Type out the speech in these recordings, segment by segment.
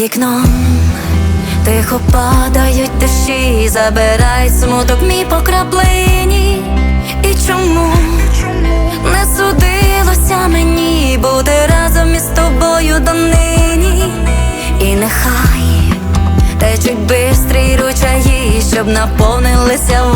Вікном тихо падають дощі, забирай смуток мій по краплині. І чому не судилося мені Бути разом із тобою донині? І нехай течуть бистрі ручаї, щоб наповнилися.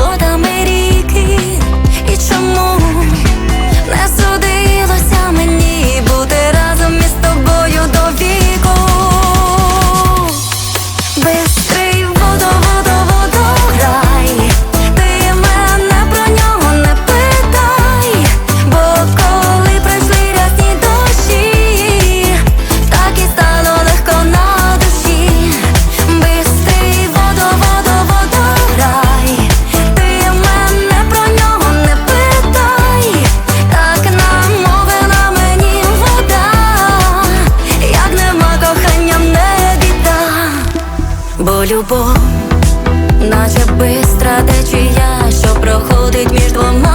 любов, наче бистра течія, що проходить між двома.